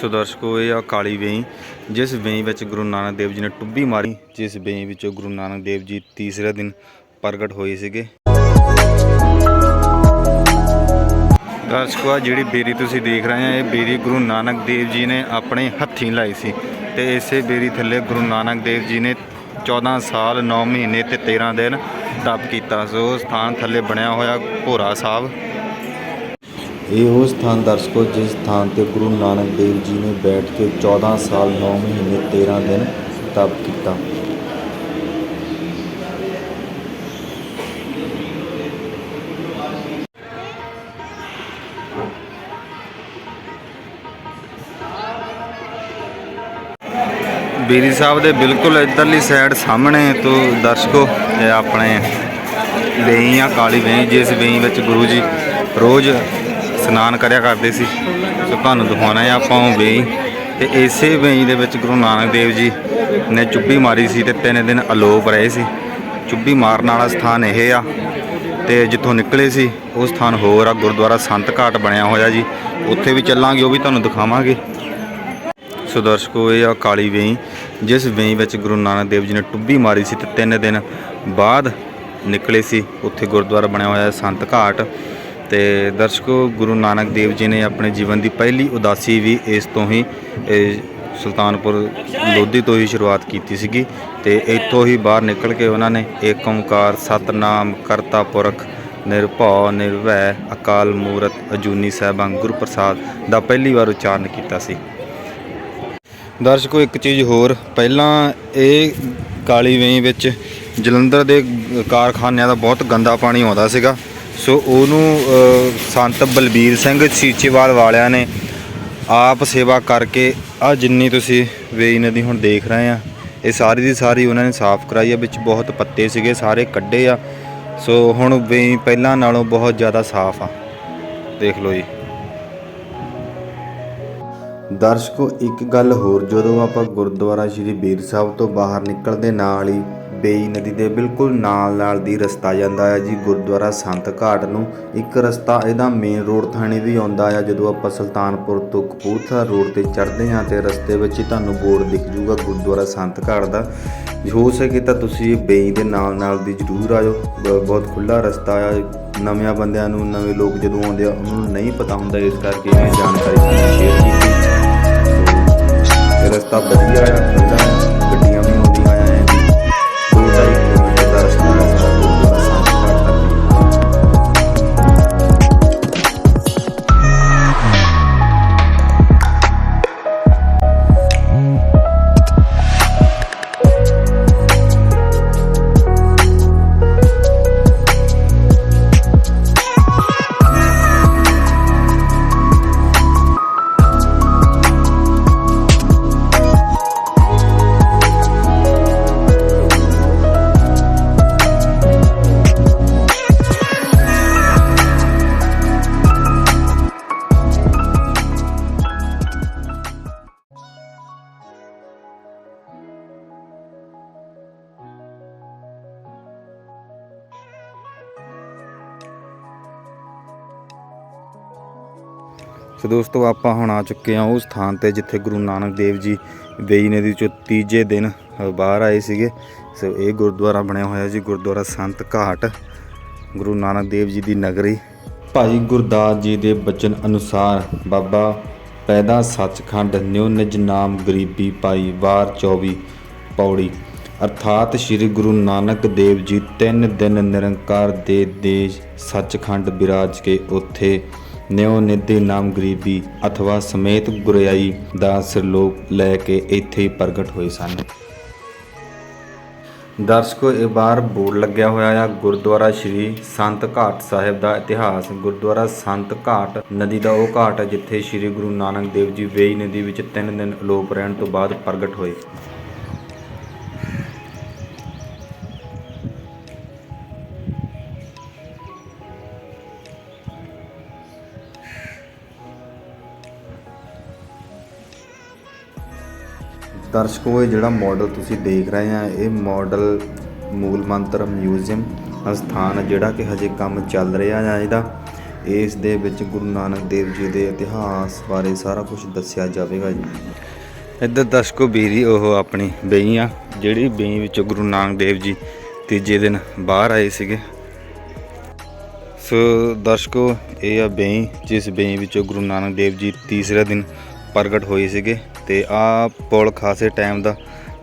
ਸੋ ਦਰਸ਼ਕੋ ਇਹ ਆ ਕਾਲੀ ਵੇਈ, ਜਿਸ ਵੇਈ ਵਿੱਚ ਗੁਰੂ ਨਾਨਕ ਦੇਵ ਜੀ ਨੇ ਟੁੱਬੀ ਮਾਰੀ, ਜਿਸ ਵੇਈ ਵਿੱਚੋਂ ਗੁਰੂ ਨਾਨਕ ਦੇਵ ਜੀ ਤੀਸਰੇ ਦਿਨ ਪ੍ਰਗਟ ਹੋਏ ਸੀਗੇ। ਦਰਸ਼ਕੋ ਜਿਹੜੀ ਬੇਰੀ ਤੁਸੀਂ ਦੇਖ ਰਹੇ ਆ, ਇਹ ਬੇਰੀ ਗੁਰੂ ਨਾਨਕ ਦੇਵ ਜੀ ਨੇ ਆਪਣੇ ਹੱਥੀਂ ਲਾਈ ਸੀ ਤੇ ਇਸੇ ਬੇਰੀ ਥੱਲੇ ਗੁਰੂ ਨਾਨਕ ਦੇਵ ਜੀ ਨੇ 14 ਸਾਲ 9 ਮਹੀਨੇ ਤੇ 13 ਦਿਨ ਤਪ ਕੀਤਾ। ਸੋ ਉਹ ਸਥਾਨ ਥੱਲੇ ਬਣਿਆ ਹੋਇਆ ਭੋਰਾ ਸਾਹਿਬ। ਇਹ ਉਹ ਸਥਾਨ ਦਰਸ਼ਕੋ, ਜਿਸ ਸਥਾਨ ਤੇ ਗੁਰੂ ਨਾਨਕ ਦੇਵ ਜੀ ਨੇ ਬੈਠ ਕੇ 14 ਸਾਲ 9 ਮਹੀਨੇ 13 ਦਿਨ ਤਪ ਕੀਤਾ। ਬੀਰੀ ਸਾਹਿਬ ਦੇ ਬਿਲਕੁਲ ਇਧਰਲੀ ਸਾਈਡ ਸਾਹਮਣੇ ਤੋਂ ਦਰਸ਼ਕੋ ਆਪਣੇ ਵੇਈ ਆ, ਕਾਲੀ ਵੇਈ, ਜਿਸ ਵੇਈ ਵਿੱਚ ਗੁਰੂ ਜੀ ਰੋਜ਼ ਇਸ਼ਨਾਨ ਕਰਿਆ ਕਰਦੇ ਸੀ। ਸੋ ਤੁਹਾਨੂੰ ਦਿਖਾਉਣਾ ਹੈ, ਆਪਾਂ ਉਹ ਵੇਈ। ਤੇ ਇਸੇ ਵੇਈ ਦੇ ਵਿੱਚ ਗੁਰੂ ਨਾਨਕ ਦੇਵ ਜੀ ਨੇ ਚੁੱਭੀ ਮਾਰੀ ਸੀ ਤੇ ਤਿੰਨ ਦਿਨ ਅਲੋਪ ਰਹੇ ਸੀ। ਚੁੱਭੀ ਮਾਰਨ ਵਾਲਾ ਸਥਾਨ ਇਹ ਆ ਤੇ ਜਿੱਥੋਂ ਨਿਕਲੇ ਸੀ, ਉਹ ਸਥਾਨ ਹੋਰ ਆ, ਗੁਰਦੁਆਰਾ ਸੰਤ ਘਾਟ ਬਣਿਆ ਹੋਇਆ ਜੀ। ਉੱਥੇ ਵੀ ਚੱਲਾਂਗੇ, ਉਹ ਵੀ ਤੁਹਾਨੂੰ ਦਿਖਾਵਾਂਗੇ। ਸੋ ਦਰਸ਼ਕੋ, ਇਹ ਆ ਕਾਲੀ ਵੇਈ, ਜਿਸ ਵੇਈ ਵਿੱਚ ਗੁਰੂ ਨਾਨਕ ਦੇਵ ਜੀ ਨੇ ਟੁੱਬੀ ਮਾਰੀ ਸੀ ਤੇ ਤਿੰਨ ਦਿਨ ਬਾਅਦ ਨਿਕਲੇ ਸੀ। ਉੱਥੇ ਗੁਰਦੁਆਰਾ ਬਣਿਆ ਹੋਇਆ ਸੰਤ ਘਾਟ। ਤੇ ਦਰਸ਼ਕੋ, ਗੁਰੂ ਨਾਨਕ ਦੇਵ ਜੀ ਨੇ ਆਪਣੇ ਜੀਵਨ ਦੀ ਪਹਿਲੀ ਉਦਾਸੀ ਵੀ ਇਸ ਤੋਂ ਹੀ ਸੁਲਤਾਨਪੁਰ ਲੋਧੀ ਤੋਂ ਹੀ ਸ਼ੁਰੂਆਤ ਕੀਤੀ ਸੀਗੀ ਤੇ ਇੱਥੋਂ ਹੀ ਬਾਹਰ ਨਿਕਲ ਕੇ ਉਹਨਾਂ ਨੇ ਏਕ ਓੰਕਾਰ, ਸਤਨਾਮ, ਕਰਤਾ ਪੁਰਖ, ਨਿਰਭਉ, ਨਿਰਵੈ, ਅਕਾਲ ਮੂਰਤ, ਅਜੂਨੀ ਸਾਹਿਬਾਂ ਗੁਰੂ ਪ੍ਰਸਾਦ ਦਾ ਪਹਿਲੀ ਵਾਰ ਉਚਾਰਨ ਕੀਤਾ ਸੀ। ਦਰਸ਼ਕੋ, ਇੱਕ ਚੀਜ਼ ਹੋਰ, ਪਹਿਲਾਂ ਇਹ ਕਾਲੀ ਵੇਈ ਵਿੱਚ ਜਲੰਧਰ ਦੇ ਕਾਰਖਾਨਿਆਂ ਦਾ ਬਹੁਤ ਗੰਦਾ ਪਾਣੀ ਆਉਂਦਾ ਸੀਗਾ। ਸੋ ਉਹਨੂੰ ਸੰਤ ਬਲਬੀਰ ਸਿੰਘ ਸੀਚੇਵਾਲ ਵਾਲਿਆਂ ਨੇ ਆਪ ਸੇਵਾ ਕਰਕੇ, ਆ ਜਿੰਨੀ ਤੁਸੀਂ ਵੇਈ ਨਦੀ ਹੁਣ ਦੇਖ ਰਹੇ ਆ, ਇਹ ਸਾਰੀ ਦੀ ਸਾਰੀ ਉਹਨਾਂ ਨੇ ਸਾਫ਼ ਕਰਾਈ ਆ, ਵਿੱਚ ਬਹੁਤ ਪੱਤੇ ਸੀਗੇ, ਸਾਰੇ ਕੱਢੇ ਆ। ਸੋ ਹੁਣ ਵੇਈ ਪਹਿਲਾਂ ਨਾਲੋਂ ਬਹੁਤ ਜ਼ਿਆਦਾ ਸਾਫ਼ ਆ। ਦੇਖ ਲਓ ਜੀ। ਦਰਸ਼ਕੋ, ਇੱਕ ਗੱਲ ਹੋਰ, ਜਦੋਂ ਆਪਾਂ ਗੁਰਦੁਆਰਾ ਸ਼੍ਰੀ ਬੀਰ ਸਾਹਿਬ ਤੋਂ ਬਾਹਰ ਨਿਕਲਦੇ ਨਾਲ ਹੀ ਬੇਈ ਨਦੀ ਦੇ ਬਿਲਕੁਲ ਨਾਲ ਨਾਲ ਦੀ ਰਸਤਾ ਜਾਂਦਾ ਹੈ ਜੀ। ਗੁਰਦੁਆਰਾ ਸੰਤ ਘਾਟ ਨੂੰ ਇੱਕ ਰਸਤਾ, ਇਹਦਾ ਮੇਨ ਰੋਡ ਥਾਣੇ ਵੀ ਆਉਂਦਾ ਆ। ਜਦੋਂ ਆਪਾਂ ਸੁਲਤਾਨਪੁਰ ਤੋਂ ਕਪੂਰਥਲਾ ਰੋਡ ਤੇ ਚੜ੍ਹਦੇ ਹਾਂ ਤੇ ਰਸਤੇ ਵਿੱਚ ਹੀ ਤੁਹਾਨੂੰ ਬੋਰਡ ਦਿਖ ਜੂਗਾ ਗੁਰਦੁਆਰਾ ਸੰਤ ਘਾਟ ਦਾ। ਹੋ ਸਕੇ ਤਾਂ ਤੁਸੀਂ ਬੇਈ ਦੇ ਨਾਲ ਨਾਲ ਦੀ ਜ਼ਰੂਰ ਆਇਓ। ਬ- ਬਹੁਤ ਖੁੱਲਾ ਰਸਤਾ ਆ। ਨਵਿਆਂ ਬੰਦਿਆਂ ਨੂੰ, ਨਵੇਂ ਲੋਕ ਜਦੋਂ ਆਉਂਦੇ ਆ, ਉਹਨਾਂ ਨੂੰ ਨਹੀਂ ਪਤਾ ਹੁੰਦਾ, ਇਸ ਕਰਕੇ ਇਹ ਜਾਣਕਾਰੀ ਸ਼ੇਅਰ ਕੀਤੀ। ਰਸਤਾ ਵਧੀਆ ਆ। ਸੋ ਦੋਸਤੋ, ਆਪਾਂ ਹੁਣ ਆ ਚੁੱਕੇ ਹਾਂ ਉਸ ਸਥਾਨ ਤੇ ਜਿੱਥੇ ਗੁਰੂ ਨਾਨਕ ਦੇਵ ਜੀ ਵੇਈ ਨਦੀ ਚੋਂ ਤੀਜੇ ਦਿਨ ਬਾਹਰ ਆਏ ਸੀਗੇ। ਸੋ ਇਹ ਗੁਰਦੁਆਰਾ ਬਣਿਆ ਹੋਇਆ ਜੀ, ਗੁਰਦੁਆਰਾ ਸੰਤ ਘਾਟ, ਗੁਰੂ ਨਾਨਕ ਦੇਵ ਜੀ ਦੀ ਨਗਰੀ। ਭਾਈ ਗੁਰਦਾਸ ਜੀ ਦੇ ਬਚਨ ਅਨੁਸਾਰ, ਬਾਬਾ ਪੈਦਾ ਸੱਚਖੰਡ, ਨਿਉ ਨਿਜ ਨਾਮ ਗਰੀਬੀ ਪਾਈ, ਵਾਰ 24 ਪੌੜੀ। ਅਰਥਾਤ ਸ੍ਰੀ ਗੁਰੂ ਨਾਨਕ ਦੇਵ ਜੀ ਤਿੰਨ ਦਿਨ ਨਿਰੰਕਾਰ ਦੇ ਦੇਸ਼ ਸੱਚਖੰਡ ਬਿਰਾਜ ਕੇ ਉੱਥੇ ਨਿਉ ਨਿਧੀ ਨਾਮ ਗਰੀਬੀ ਅਥਵਾ ਸਮੇਤ ਗੁਰਿਆਈ ਦਾ ਸਿਰਲੋਕ ਲੈ ਕੇ ਇੱਥੇ ਹੀ ਪ੍ਰਗਟ ਹੋਏ ਸਨ। ਦਰਸ਼ਕੋ, ਇਹ ਬਾਹਰ ਬੋਰਡ ਲੱਗਿਆ ਹੋਇਆ ਆ। ਗੁਰਦੁਆਰਾ ਸ਼੍ਰੀ ਸੰਤ ਘਾਟ ਸਾਹਿਬ ਦਾ ਇਤਿਹਾਸ। ਗੁਰਦੁਆਰਾ ਸੰਤ ਘਾਟ ਨਦੀ ਦਾ ਉਹ ਘਾਟ ਹੈ ਜਿੱਥੇ ਸ਼੍ਰੀ ਗੁਰੂ ਨਾਨਕ ਦੇਵ ਜੀ ਵੇਈ ਨਦੀ ਵਿੱਚ ਤਿੰਨ ਦਿਨ ਅਲੋਪ ਰਹਿਣ ਤੋਂ ਬਾਅਦ ਪ੍ਰਗਟ ਹੋਏ। ਦਰਸ਼ਕੋ ਇਹ ਜਿਹੜਾ ਮਾਡਲ ਤੁਸੀਂ ਦੇਖ ਰਹੇ ਆ, ਇਹ ਮਾਡਲ ਮੂਲ ਮੰਤਰ ਮਿਊਜ਼ੀਅਮ ਸਥਾਨ ਜਿਹੜਾ ਕਿ ਹਜੇ ਕੰਮ ਚੱਲ ਰਿਹਾ ਹੈ ਇਹਦਾ। ਇਸ ਦੇ ਵਿੱਚ ਗੁਰੂ ਨਾਨਕ ਦੇਵ ਜੀ ਦੇ ਇਤਿਹਾਸ ਬਾਰੇ ਸਾਰਾ ਕੁਝ ਦੱਸਿਆ ਜਾਵੇਗਾ ਜੀ। ਇੱਧਰ ਦਰਸ਼ਕੋ ਬੀਰੀ ਉਹ ਆਪਣੀ ਬਈ ਆ, ਜਿਹੜੀ ਬਈ ਵਿੱਚੋਂ ਗੁਰੂ ਨਾਨਕ ਦੇਵ ਜੀ ਤੀਜੇ ਦਿਨ ਬਾਹਰ ਆਏ ਸੀਗੇ। ਸੋ ਦਰਸ਼ਕੋ, ਇਹ ਆ ਬਈ, ਜਿਸ ਬਈ ਵਿੱਚੋਂ ਗੁਰੂ ਨਾਨਕ ਦੇਵ ਜੀ ਤੀਸਰੇ ਦਿਨ ਪ੍ਰਗਟ ਹੋਏ ਸੀਗੇ। ਤੇ ਆ ਪੁਲ ਖਾਸੇ ਟਾਈਮ ਦਾ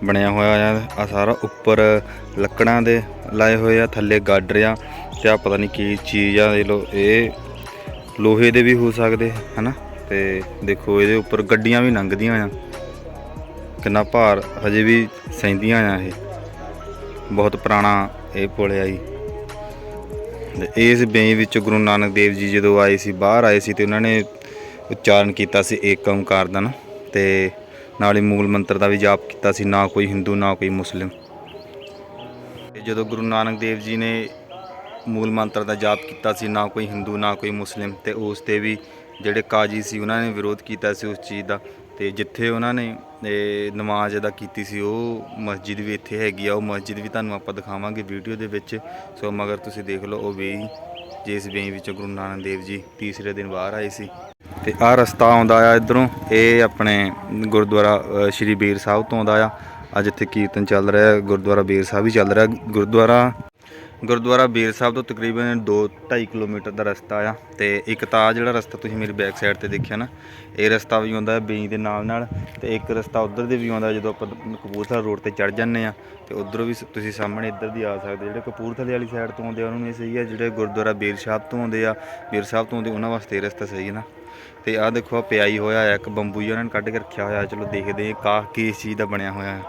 ਬਣਿਆ ਹੋਇਆ ਆ। ਆ ਸਾਰਾ ਉੱਪਰ ਲੱਕੜਾਂ ਦੇ ਲਾਏ ਹੋਏ ਆ, ਥੱਲੇ ਗਾਡਰ ਆ ਤੇ ਆ ਪਤਾ ਨਹੀਂ ਕੀ ਚੀਜ਼ ਆ ਇਹ ਲੋ ਇਹ ਲੋਹੇ ਦੇ ਵੀ ਹੋ ਸਕਦੇ, ਹਨਾ? ਤੇ ਦੇਖੋ, ਇਹਦੇ ਉੱਪਰ ਗੱਡੀਆਂ ਵੀ ਲੰਘਦੀਆਂ ਆ। ਕਿੰਨਾ ਭਾਰ ਹਜੇ ਵੀ ਸਹਿੰਦੀਆਂ ਆ ਇਹ। ਬਹੁਤ ਪੁਰਾਣਾ ਇਹ ਪੁਲ ਆ ਜੀ। ਤੇ ਇਸ ਬੇਈ ਵਿੱਚ ਗੁਰੂ ਨਾਨਕ ਦੇਵ ਜੀ ਜਦੋਂ ਆਏ ਸੀ, ਬਾਹਰ ਆਏ ਸੀ ਤੇ ਉਹਨਾਂ ਨੇ ਉਚਾਰਨ ਕੀਤਾ ਸੀ ਏਕ ਓੰਕਾਰ ਦਾ ਨਾ। ਤੇ ਨਾਲ ਮੂਲ ਮੰਤਰ ਦਾ ਵੀ ਜਾਪ ਕੀਤਾ ਸੀ, ਨਾ ਕੋਈ ਹਿੰਦੂ, ਨਾ ਕੋਈ ਮੁਸਲਿਮ। ਤੇ ਜਦੋਂ ਗੁਰੂ ਨਾਨਕ ਦੇਵ ਜੀ ਨੇ ਮੂਲ ਮੰਤਰ ਦਾ ਜਾਪ ਕੀਤਾ ਸੀ, ਨਾ ਕੋਈ ਹਿੰਦੂ, ਨਾ ਕੋਈ ਮੁਸਲਿਮ, ਤੇ ਉਸ ਤੇ ਵੀ ਜਿਹੜੇ ਕਾਜੀ ਸੀ, ਉਹਨਾਂ ਨੇ ਵਿਰੋਧ ਕੀਤਾ ਸੀ ਉਸ ਚੀਜ਼ ਦਾ। ਤੇ ਜਿੱਥੇ ਉਹਨਾਂ ਨੇ ਨਮਾਜ਼ ਅਦਾ ਕੀਤੀ ਸੀ, ਉਹ ਮਸਜਿਦ ਵੀ ਇੱਥੇ ਹੈਗੀ ਆ, ਉਹ ਮਸਜਿਦ ਵੀ ਤੁਹਾਨੂੰ ਆਪਾਂ ਦਿਖਾਵਾਂਗੇ ਵੀਡੀਓ ਦੇ ਵਿੱਚ। ਸੋ ਮਗਰ ਤੁਸੀਂ ਦੇਖ ਲਓ, ਉਹ ਵੇਈ ਜਿਸ ਵੇਈ ਵਿੱਚ ਗੁਰੂ ਨਾਨਕ ਦੇਵ ਜੀ ਤੀਸਰੇ ਦਿਨ ਬਾਹਰ ਆਏ ਸੀ। ਤੇ ਆਹ ਰਸਤਾ ਆਉਂਦਾ ਆ ਇਧਰੋਂ। ਇਹ ਆਪਣੇ ਗੁਰਦੁਆਰਾ ਸ਼੍ਰੀ ਬੀਰ ਸਾਹਿਬ ਤੋਂ ਆਉਂਦਾ ਆ। ਅੱਜ ਇੱਥੇ ਕੀਰਤਨ ਚੱਲ ਰਿਹਾ, ਗੁਰਦੁਆਰਾ ਬੀਰ ਸਾਹਿਬ ਵੀ ਚੱਲ ਰਿਹਾ। ਗੁਰਦੁਆਰਾ ਗੁਰਦੁਆਰਾ ਬੀਰ ਸਾਹਿਬ ਤੋਂ ਤਕਰੀਬਨ 2-2.5 ਕਿਲੋਮੀਟਰ ਦਾ ਰਸਤਾ ਆ ਤੇ ਇੱਕ ਤਾਂ ਜਿਹੜਾ ਰਸਤਾ ਤੁਸੀਂ ਮੇਰੀ ਬੈਕ ਸਾਈਡ ਤੇ ਦੇਖਿਆ ਨਾ, ਇਹ ਰਸਤਾ ਵੀ ਆਉਂਦਾ ਬੀਂ ਦੇ ਨਾਲ ਨਾਲ ਤੇ ਇੱਕ ਰਸਤਾ ਉਧਰ ਦੇ ਵੀ ਆਉਂਦਾ ਜਦੋਂ ਆਪਾਂ ਕਪੂਰਥਲਾ ਰੋਡ ਤੇ ਚੜ ਜਾਂਦੇ ਆ ਤੇ ਉਧਰੋਂ ਵੀ ਤੁਸੀਂ ਸਾਹਮਣੇ ਇੱਧਰ ਦੀ ਆ ਸਕਦੇ ਜਿਹੜੇ ਕਪੂਰਥਲੇ ਵਾਲੀ ਸਾਈਡ ਤੋਂ ਆਉਂਦੇ ਆ, ਉਹਨਾਂ ਨੂੰ ਇਹ ਸਹੀ ਆ, ਜਿਹੜੇ ਗੁਰਦੁਆਰਾ ਬੀਰ ਸਾਹਿਬ ਤੋਂ ਆਉਂਦੇ ਆ, ਬੀਰ ਸਾਹਿਬ ਤੋਂ ਆਉਂਦੇ, ਉਹਨਾਂ ਵਾਸਤੇ ਇਹ ਰਸਤਾ ਸਹੀ ਹੈ ਨਾ। ਤੇ ਆਹ ਦੇਖੋ ਆ ਪਿਆਈ ਹੋਇਆ ਆ ਇੱਕ ਬੰਬੂ ਜਿਹਾ ਉਹਨਾਂ ਨੇ ਕੱਢ ਕੇ ਰੱਖਿਆ ਹੋਇਆ, ਚਲੋ ਦੇਖਦੇ ਆ ਕਾਹ ਕੀ ਚੀਜ਼ ਦਾ ਬਣਿਆ ਹੋਇਆ ਹੈ।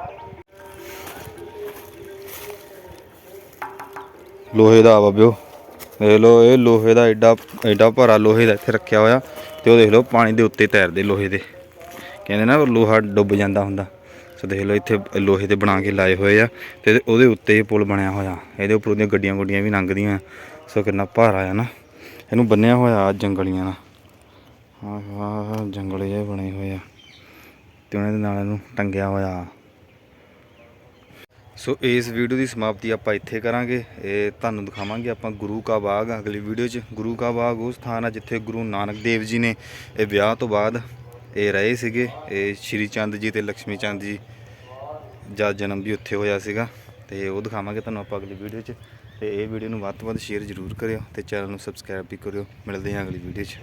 ਲੋਹੇ ਦਾ ਬਾਬਿਓ, ਦੇਖ ਲਓ, ਇਹ ਲੋਹੇ ਦਾ ਐਡਾ ਐਡਾ ਭਾਰਾ ਲੋਹੇ ਦਾ ਇੱਥੇ ਰੱਖਿਆ ਹੋਇਆ, ਤੇ ਉਹ ਦੇਖ ਲਓ ਪਾਣੀ ਦੇ ਉੱਤੇ ਤੈਰਦੇ ਲੋਹੇ ਦੇ। ਕਹਿੰਦੇ ਨਾ ਲੋਹਾ ਡੁੱਬ ਜਾਂਦਾ ਹੁੰਦਾ, ਸੋ ਦੇਖ ਲਓ ਇੱਥੇ ਲੋਹੇ ਦੇ ਬਣਾ ਕੇ ਲਾਏ ਹੋਏ ਆ, ਤੇ ਉਹਦੇ ਉੱਤੇ ਇਹ ਪੁਲ ਬਣਿਆ ਹੋਇਆ, ਇਹਦੇ ਉੱਪਰ ਉਹਦੀਆਂ ਗੱਡੀਆਂ ਗੁੱਡੀਆਂ ਵੀ ਲੰਘਦੀਆਂ, ਸੋ ਕਿੰਨਾ ਭਾਰਾ ਆ ਨਾ। ਇਹਨੂੰ ਬੰਨਿਆ ਹੋਇਆ ਜੰਗਲੀਆਂ ਨਾਲ। ਆਹ ਜੰਗਲ ਜਿਹੇ ਬਣੇ ਹੋਏ ਆ। ਤੇ ਉਹਨਾਂ ਦੇ ਨਾਲ ਇਹਨੂੰ ਟੰਗਿਆ ਹੋਇਆ। ਸੋ ਇਸ ਵੀਡੀਓ ਦੀ ਸਮਾਪਤੀ ਆਪਾਂ ਇੱਥੇ ਕਰਾਂਗੇ। ਇਹ ਤੁਹਾਨੂੰ ਦਿਖਾਵਾਂਗੇ ਆਪਾਂ ਗੁਰੂ ਕਾ ਬਾਗ। ਅਗਲੀ ਵੀਡੀਓ 'ਚ ਗੁਰੂ ਕਾ ਬਾਗ ਉਹ ਸਥਾਨ ਆ ਜਿੱਥੇ ਗੁਰੂ ਨਾਨਕ ਦੇਵ ਜੀ ਨੇ ਇਹ ਵਿਆਹ ਤੋਂ ਬਾਅਦ ਇਹ ਰਹੇ ਸੀਗੇ। ਇਹ ਸ਼੍ਰੀ ਚੰਦ ਜੀ ਤੇ ਲక్ష్ਮੀ ਚੰਦ ਜੀ ਦਾ ਜਨਮ ਵੀ ਉੱਥੇ ਹੋਇਆ ਸੀਗਾ। ਤੇ ਉਹ ਦਿਖਾਵਾਂਗੇ ਤੁਹਾਨੂੰ ਆਪਾਂ ਅਗਲੀ ਵੀਡੀਓ 'ਚ। ਤੇ ਇਹ ਵੀਡੀਓ ਨੂੰ ਵੱਧ ਤੋਂ ਵੱਧ ਸ਼ੇਅਰ ਜ਼ਰੂਰ ਕਰਿਓ ਤੇ ਚੈਨਲ ਨੂੰ ਸਬਸਕ੍ਰਾਈਬ ਵੀ ਕਰਿਓ। ਮਿਲਦੇ ਹਾਂ ਅਗਲੀ ਵੀਡੀਓ 'ਚ।